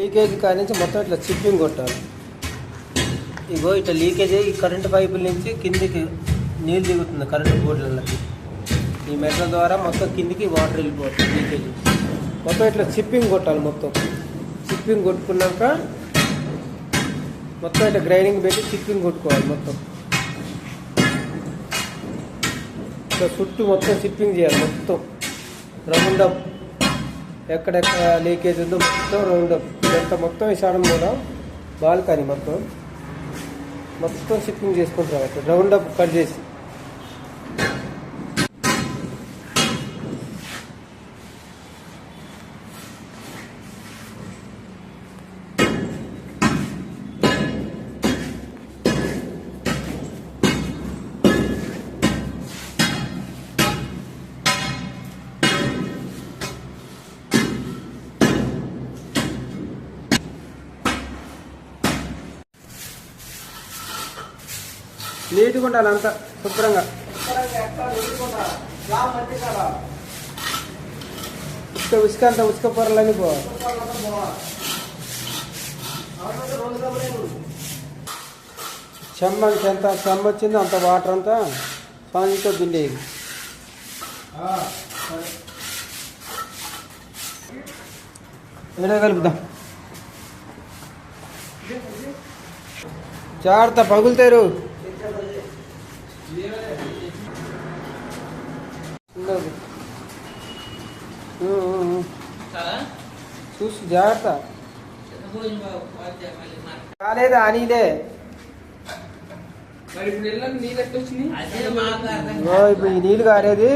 Leakage కాడి నుంచి మొత్తం ఇట్లా చిప్పింగ్ కొట్టాలి. ఇగో ఇట్లా లీకేజ్ అయ్యి కరెంటు పైపుల నుంచి కిందికి నీళ్ళు దిగుతుంది కరెంటు బోర్డులకి. ఈ మెటల్ ద్వారా మొత్తం కిందికి వాటర్ వెళ్ళిపోతుంది లీకేజ్. మొత్తం ఇట్లా చిప్పింగ్ కొట్టాలి మొత్తం. చిప్పింగ్ కొట్టుకున్నాక మొత్తం ఇట్లా గ్రైండింగ్ పెట్టి చిప్పింగ్ కొట్టుకోవాలి మొత్తం. ఇట్లా చుట్టూ మొత్తం చిప్పింగ్ చేయాలి మొత్తం. Round up. ఎక్కడెక్కడ లీకేజ్ ఉందో మొత్తం రౌండ్ అప్ ఇదంతా మొత్తం ఈ కూడా బాల్కనీ మొత్తం. మొత్తం షిప్పింగ్ చేసుకుంటారు అక్కడ రౌండ్ అప్ కట్ చేసి. నీట్గా ఉండాలి అంతా శుభ్రంగా. ఉసుక ఉసుక అంతా ఉసుక పొరలని పో చెమ్మకి ఎంత చెమ్మ వచ్చిందో అంత వాటర్ అంతా స్పాంజ్తో పిండేది. ఏదో కలుపుదాం జాగ్రత్త పగులుతారు. ఊ. చూసి జాగ్రత్త. కాలేదు అనిలే మరి ఇప్పుడు ఈ నీళ్ళు కారేది.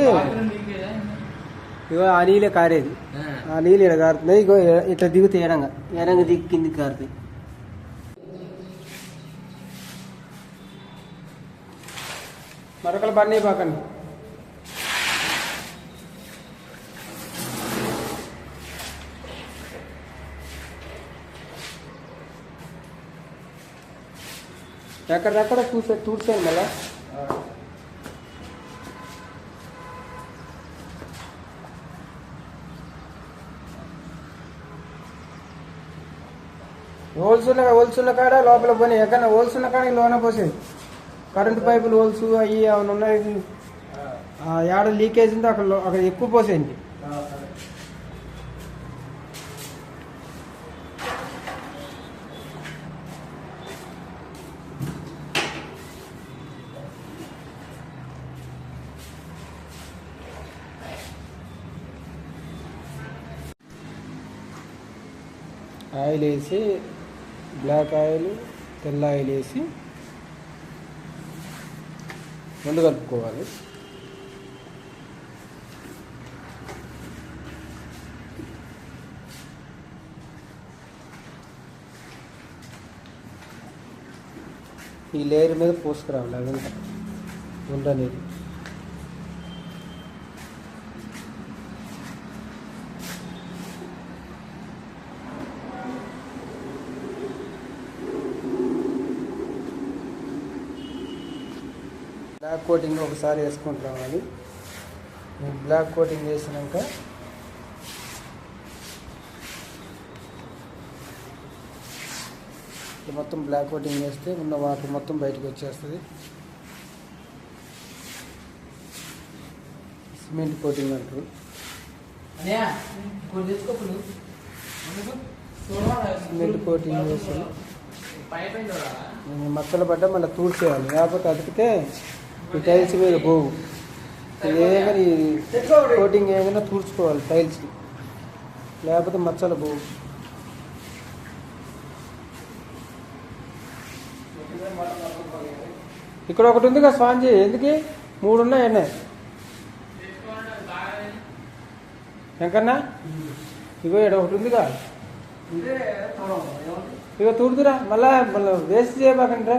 ఇగో ఆ నీళ్ళే కారేది. ఆ. నీళ్ళు ఇక్కడ కారుతున్నాయి. ఇగో ఇట్లా దిగుతాయి ఎడంగా. ఎడంగా దిగి కిందికి కారుతాయి. మరొకరు బండి పాకండి ఎక్కడెక్కడ చూసే చూసాను మళ్ళా. హోల్సున్న ఉన్న ఉన్న కాడ లోపల పోనీ. ఎక్కడ హోల్స్ కాడ లోన పోసేది కరెంటు పైపులు హోల్స్ అవి ఏమైనా ఉన్నాయి? ఆ, ఏడ లీకేజ్ ఉందో అక్కడ అక్కడ ఎక్కువ పోసేయండి. ఆయిల్ వేసి బ్లాక్ ఆయిల్ తెల్ల ఆయిల్ వేసి రెండు కలుపుకోవాలి. ఈ లేయర్ మీద పోసుకురావాలి అదంతా. ఉండనేది బ్లాక్ కోటింగ్ ఒకసారి వేసుకుంటూ రావాలి. బ్లాక్ కోటింగ్ వేసినాక మొత్తం బ్లాక్ కోటింగ్ వేస్తే ఉన్న వాటర్ మొత్తం బయటకు వచ్చేస్తుంది. సిమెంట్ కోటింగ్ అంటారు. సిమెంట్ కోటింగ్ వేసి మచ్చలు పడ్డ మళ్ళీ తూడ్చేయాలి. లేకపోతే అతికితే ఈ టైల్స్ మీద పోవు. ఏమైనా కోటింగ్ ఏమైనా తుడుచుకోవాలి టైల్స్ లేకపోతే మచ్చలు పోవు. ఇక్కడ ఒకటి ఉంది కదా స్వాంజీ ఎందుకు? మూడు ఉన్నాయి ఎంకన్నా ఇగో ఇక్కడ ఒకటి ఉందిగా. ఇగో తూడుతురా మళ్ళా మళ్ళీ వేస్ట్ చేయబాకండి రా